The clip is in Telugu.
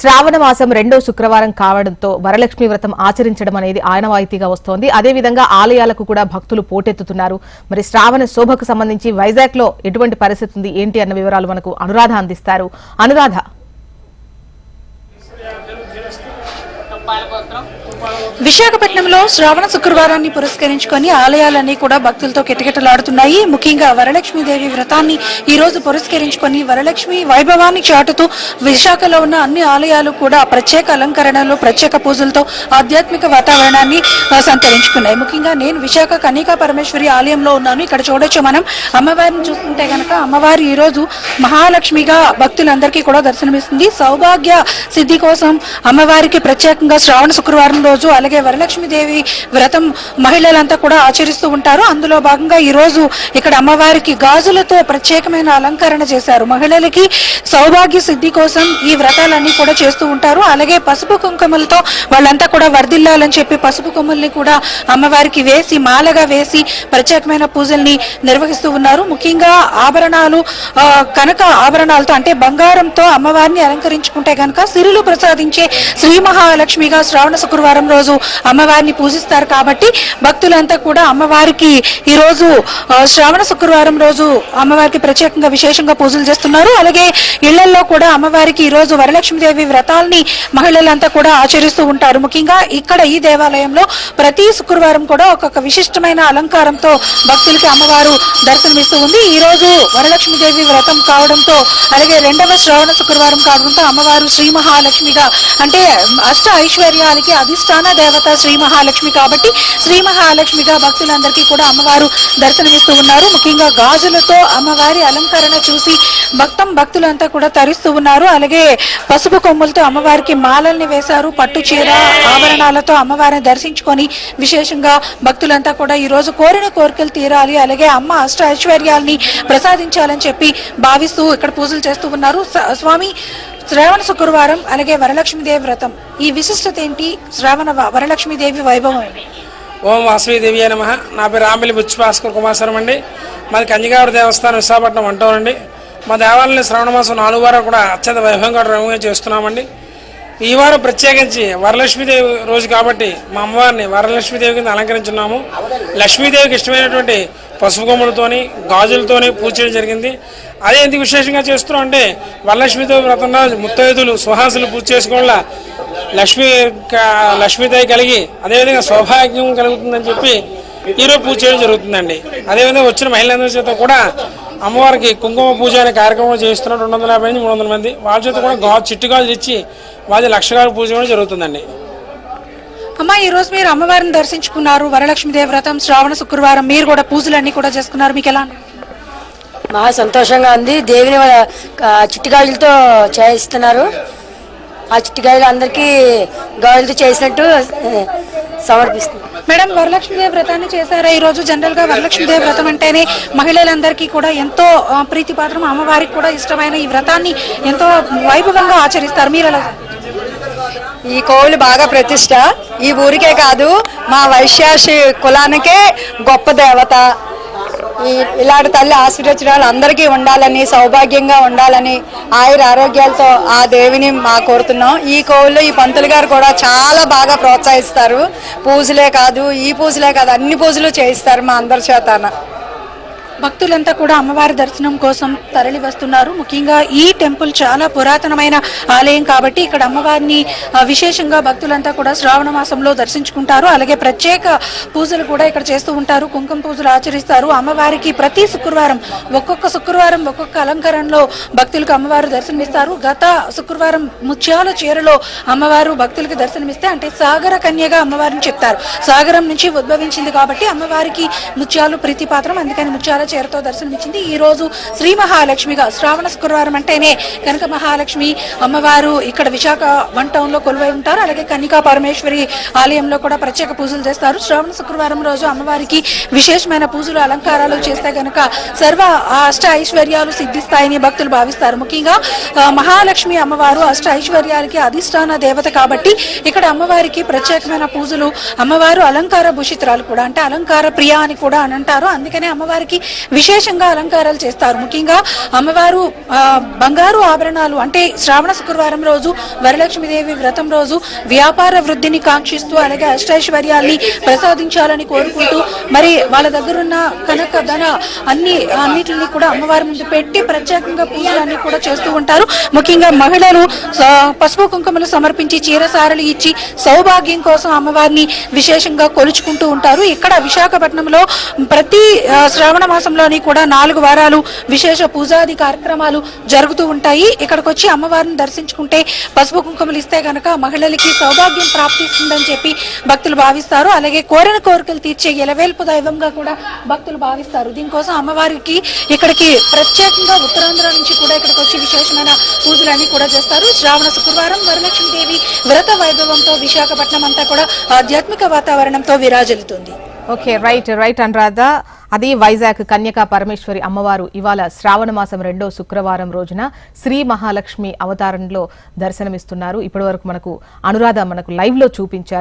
శ్రావణ మాసం రెండో శుక్రవారం కావడంతో వరలక్ష్మి వ్రతం ఆచరించడం అనేది ఆనవాయితీగా వస్తోంది. అదేవిధంగా ఆలయాలకు కూడా భక్తులు పోటెత్తుతున్నారు. మరి శ్రావణ శోభకు సంబంధించి వైజాగ్లో ఎటువంటి పరిస్థితి ఉంది? ఏంటి? అన్న వివరాలు మనకు అనురాధ అందిస్తారు. అనురాధ. విశాఖపట్నంలో శ్రావణ శుక్రవారాన్ని పురస్కరించుకొని ఆలయాలన్నీ కూడా భక్తులతో కిటకిటలాడుతున్నాయి. ముఖ్యంగా వరలక్ష్మీదేవి వ్రతాన్ని ఈ రోజు పురస్కరించుకొని వరలక్ష్మి వైభవాన్ని చాటుతూ విశాఖలో ఉన్న అన్ని ఆలయాలు కూడా ప్రత్యేక అలంకరణలు ప్రత్యేక పూజలతో ఆధ్యాత్మిక వాతావరణాన్ని సంతరించుకున్నాయి. ముఖ్యంగా నేను విశాఖ కనికా పరమేశ్వరి ఆలయంలో ఉన్నాను. ఇక్కడ చూడొచ్చు మనం. అమ్మవారిని చూస్తుంటే కనుక అమ్మవారు ఈ రోజు మహాలక్ష్మిగా భక్తులందరికీ కూడా దర్శనమిస్తుంది. సౌభాగ్య సిద్ధి కోసం అమ్మవారికి ప్రత్యేకంగా శ్రావణ శుక్రవారం రోజు అలాగే వరలక్ష్మీదేవి వ్రతం మహిళలంతా కూడా ఆచరిస్తూ ఉంటారు. అందులో భాగంగా ఈ రోజు ఇక్కడ అమ్మవారికి గాజులతో ప్రత్యేకమైన అలంకరణ చేశారు. మహిళలకి సౌభాగ్య సిద్ధి కోసం ఈ వ్రతాలన్నీ కూడా చేస్తూ ఉంటారు. అలాగే పసుపు కుంకుమలతో వాళ్ళంతా కూడా వర్ధిల్లాలని చెప్పి పసుపు కొమ్ముల్ని కూడా అమ్మవారికి వేసి మాలగా వేసి ప్రత్యేకమైన పూజల్ని నిర్వహిస్తూ ఉన్నారు. ముఖ్యంగా ఆభరణాలు కనక ఆభరణాలతో అంటే బంగారంతో అమ్మవారిని అలంకరించుకుంటే గనక సిరులు ప్రసాదించే శ్రీ మహాలక్ష్మిగా శ్రావణ శుక్రవారం రోజు అమ్మవారిని పూజిస్తారు కాబట్టి భక్తులంతా కూడా అమ్మవారికి ఈ రోజు శ్రావణ శుక్రవారం రోజు అమ్మవారికి ప్రత్యేకంగా విశేషంగా పూజలు చేస్తున్నారు. అలాగే ఇళ్ళలో కూడా అమ్మవారికి ఈ రోజు వరలక్ష్మీదేవి వ్రతాలని మహిళలంతా కూడా ఆచరిస్తూ ఉంటారు. ముఖ్యంగా ఇక్కడ ఈ దేవాలయంలో ప్రతి శుక్రవారం కూడా ఒక్కొక్క విశిష్టమైన అలంకారంతో భక్తులకి అమ్మవారు దర్శనమిస్తూ ఉంది. ఈ రోజు వరలక్ష్మీదేవి వ్రతం కావడంతో అలాగే రెండవ శ్రావణ శుక్రవారం కావడంతో అమ్మవారు శ్రీ మహాలక్ష్మిగా అంటే అష్ట ఐశ్వర్యాలకి అధిష్టాన దేవత శ్రీ మహాలక్ష్మి కాబట్టి శ్రీ మహాలక్ష్మిగా భక్తులందరికీ కూడా అమ్మవారు దర్శనమిస్తూ ఉన్నారు. ముఖ్యంగా గాజులతో అమ్మవారి అలంకరణ చూసి భక్తం భక్తులంతా కూడా తరిస్తూ ఉన్నారు. అలాగే పసుపు కొమ్ములతో అమ్మవారికి మాలల్ని వేశారు. పట్టు చీర ఆభరణాలతో అమ్మవారిని దర్శించుకొని విశేషంగా భక్తులంతా కూడా ఈ రోజు కోరిన కోరికలు తీరాలి. అలాగే అమ్మ అష్ట ఐశ్వర్యాల్ని ప్రసాదించాలని చెప్పి భావిస్తూ ఇక్కడ పూజలు చేస్తూ ఉన్నారు. స్వామి శ్రావణ శుక్రవారం అలాగే వరలక్ష్మీదేవి వ్రతం. ఈ విశిష్టత ఏంటి? శ్రావణ వరలక్ష్మీదేవి వైభవం ఓం వాసవీదేవి నమ. నా పేరు రాంబెల్లి బుచ్చిభాస్కర్ కుమార్స్వరం అండి. మాది కంజిగావరి దేవస్థానం విశాఖపట్నం అంటామండి మా దేవాలయంలో శ్రవణ మాసం నాలుగు వారం కూడా అత్యంత వైభవంగా రంగుగా చేస్తున్నామండి. ఈ వారం ప్రత్యేకించి వరలక్ష్మీదేవి రోజు కాబట్టి మా అమ్మవారిని వరలక్ష్మీదేవి కింద అలంకరించున్నాము. లక్ష్మీదేవికి ఇష్టమైనటువంటి పసుపు కొమ్ములతోని గాజులతోని పూజ చేయడం జరిగింది. అదే ఎందుకు విశేషంగా చేస్తున్నాం అంటే వరలక్ష్మితో వ్రతంలో ముత్తైదులు సుహాసులు పూజ చేసుకోవడం లక్ష్మి లక్ష్మీ కలిగి అదేవిధంగా సౌభాగ్యం కలుగుతుందని చెప్పి ఈరోజు పూజ చేయడం జరుగుతుందండి. అదేవిధంగా వచ్చిన మహిళలందరి చేత కూడా అమ్మవారికి కుంకుమ పూజ అనే కార్యక్రమం చేస్తున్నారు. రెండు వందల యాభై నుంచి మూడు వందల మంది. వాళ్ళ చేత కూడా గా చిట్టు గాజులు ఇచ్చి వాళ్ళ లక్ష గాజు పూజ కూడా జరుగుతుందండి. అమ్మ ఈ రోజు మీరు అమ్మవారిని దర్శించుకున్నారు. వరలక్ష్మీదేవి వ్రతం శ్రావణ శుక్రవారం మీరు కూడా పూజలన్నీ కూడా చేసుకున్నారు. మీకు ఎలా? మహా సంతోషంగా ఉంది. దేవిని చిట్టిగాజులతో చేయిస్తున్నారు. ఆ చిట్టిగాజులు అందరికీ గాజులతో చేసినట్టు ఆ, సమర్పిస్తున్నారు మేడం వరలక్ష్మీదేవి వ్రతాన్ని చేశారా? ఈ రోజు జనరల్గా వరలక్ష్మీదేవి వ్రతం అంటేనే మహిళలందరికీ కూడా ఎంతో ప్రీతిపాత్రం అమ్మవారికి కూడా ఇష్టమైన ఈ వ్రతాన్ని ఎంతో వైభవంగా ఆచరిస్తారు. మీరు ఈ కోవిలు బాగా ప్రతిష్ట. ఈ ఊరికే కాదు మా వైశ్యాసి కులానికే గొప్ప దేవత. ఈ ఇలాంటి తల్లి ఆశీర్వచనాలు అందరికీ ఉండాలని సౌభాగ్యంగా ఉండాలని ఆయుర ఆరోగ్యాలతో ఆ దేవిని మా కోరుతున్నాం. ఈ కోవిల్లో ఈ పంతులు గారు కూడా చాలా బాగా ప్రోత్సహిస్తారు. పూజలే కాదు ఈ పూజలే కాదు అన్ని పూజలు చేయిస్తారు మా అందరి చేతన. భక్తులంతా కూడా అమ్మవారి దర్శనం కోసం తరలి వస్తున్నారు. ముఖ్యంగా ఈ టెంపుల్ చాలా పురాతనమైన ఆలయం కాబట్టి ఇక్కడ అమ్మవారిని విశేషంగా భక్తులంతా కూడా శ్రావణ మాసంలో దర్శించుకుంటారు. అలాగే ప్రత్యేక పూజలు కూడా ఇక్కడ చేస్తూ ఉంటారు. కుంకుమ పూజలు ఆచరిస్తారు. అమ్మవారికి ప్రతి శుక్రవారం ఒక్కొక్క శుక్రవారం ఒక్కొక్క అలంకరణలో భక్తులకు అమ్మవారు దర్శనమిస్తారు. గత శుక్రవారం ముత్యాల చీరలో అమ్మవారు భక్తులకు దర్శనమిస్తే అంటే సాగర కన్యగా అమ్మవారిని చెప్తారు. సాగరం నుంచి ఉద్భవించింది కాబట్టి అమ్మవారికి ముత్యాలు ప్రీతిపాత్రం అందుకని ముత్యాల చేరతో దర్శనమిచ్చింది. ఈ రోజు శ్రీ మహాలక్ష్మిగా శ్రావణ శుక్రవారం అంటేనే కనక మహాలక్ష్మి అమ్మవారు ఇక్కడ విశాఖ వన్ టౌన్లో కొలువై ఉంటారు. అలాగే కన్నికా పరమేశ్వరి ఆలయంలో కూడా ప్రత్యేక పూజలు చేస్తారు. శ్రావణ శుక్రవారం రోజు అమ్మవారికి విశేషమైన పూజలు అలంకారాలు చేస్తే కనుక సర్వ అష్ట ఐశ్వర్యాలు సిద్ధిస్తాయని భక్తులు భావిస్తారు. ముఖ్యంగా మహాలక్ష్మి అమ్మవారు అష్ట ఐశ్వర్యాలకి అధిష్టాన దేవత కాబట్టి ఇక్కడ అమ్మవారికి ప్రత్యేకమైన పూజలు అమ్మవారు అలంకార భూషితురాలు కూడా అంటే అలంకార ప్రియ అని కూడా అని అంటారు. అందుకనే అమ్మవారికి విశేషంగా అలంకారాలు చేస్తారు. ముఖ్యంగా అమ్మవారు బంగారు ఆభరణాలు అంటే శ్రావణ శుక్రవారం రోజు వరలక్ష్మీదేవి వ్రతం రోజు వ్యాపార వృద్ధిని కాంక్షిస్తూ అలాగే అష్టైశ్వర్యాల్ని ప్రసాదించాలని కోరుకుంటూ మరి వాళ్ళ దగ్గరున్న కనక ధన అన్ని అన్నిటిని కూడా అమ్మవారి ముందు పెట్టి ప్రత్యేకంగా పూజలన్నీ కూడా చేస్తూ ఉంటారు. ముఖ్యంగా మహిళలు పసుపు కుంకుమలు సమర్పించి చీరసారలు ఇచ్చి సౌభాగ్యం కోసం అమ్మవారిని విశేషంగా కొలుచుకుంటూ ఉంటారు. ఇక్కడ విశాఖపట్నంలో ప్రతి శ్రావణ మాసం మాసంలోని కూడా నాలుగు వారాలు విశేష పూజాది కార్యక్రమాలు జరుగుతూ ఉంటాయి. ఇక్కడికి వచ్చి అమ్మవారిని దర్శించుకుంటే పసుపు కుంకుమలు ఇస్తే గనక మహిళలకి సౌభాగ్యం ప్రాప్తిస్తుందని చెప్పి భక్తులు భావిస్తారు. అలాగే కోరిన కోరికలు తీర్చే ఎలవేల్పు దైవంగా కూడా భక్తులు భావిస్తారు. దీనికోసం అమ్మవారికి ఇక్కడికి ప్రత్యేకంగా ఉత్తరాంధ్ర నుంచి కూడా ఇక్కడికి వచ్చి విశేషమైన పూజలన్నీ కూడా చేస్తారు. శ్రావణ శుక్రవారం వరలక్ష్మీదేవి వ్రత వైభవంతో విశాఖపట్నం అంతా కూడా ఆధ్యాత్మిక వాతావరణంతో విరాజిల్లుతుంది. Okay right right Anuradha. అది వైజాగ్ కన్యకా పరమేశ్వరి అమ్మవారు ఇవాళ శ్రావణ మాసం రెండో శుక్రవారం రోజున శ్రీ మహాలక్ష్మి అవతారంలో దర్శనమిస్తున్నారు. ఇప్పటి వరకు మనకు అనురాధ మనకు లైవ్లో చూపించారు.